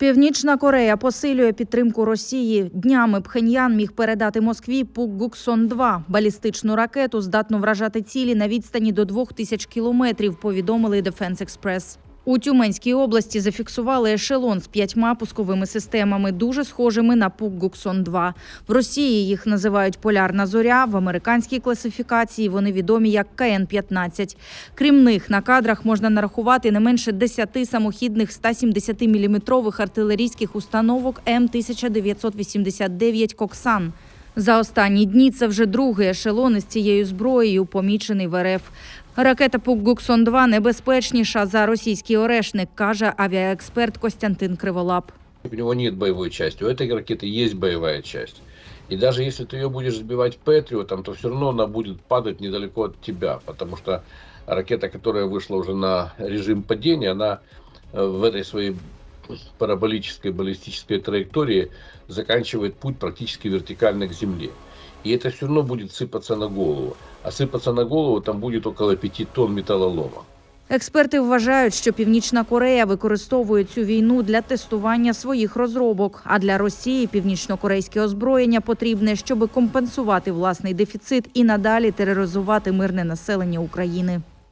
Північна Корея посилює підтримку Росії. Днями Пхеньян міг передати Москві Пукгуксон-2 – балістичну ракету, здатну вражати цілі на відстані до двох тисяч кілометрів. Повідомили Defense Express. У Тюменській області зафіксували ешелон з п'ятьма пусковими системами, дуже схожими на Пукгуксон-2. В Росії їх називають Полярна зоря. В американській класифікації вони відомі як КН-15. Крім них, на кадрах можна нарахувати не менше 10 самохідних 170-мм артилерійських установок М1989 Коксан. За останні дні це вже другий ешелон із цією зброєю, помічений в РФ. Ракета Пукгуксон-2 небезпечніша за російський орешник, каже авіаексперт Костянтин Криволап. У него нет боевой части. У этой ракеты есть боевая часть. И даже если ты ее будешь сбивать Патриотом, то все равно она будет падать недалеко от тебя. Потому что ракета, которая вышла уже на режим падения, она э, в этой своей параболической баллистической траектории заканчивает путь практически вертикально к земле. И это все равно будет сыпаться на голову. А сыпаться на голову там будет около 5 тонн металлолома. Експерти вважають, що Північна Корея використовує цю війну для тестування своїх розробок. А для Росії північнокорейське озброєння потрібне, щоб компенсувати власний дефіцит і надалі тероризувати мирне населення України.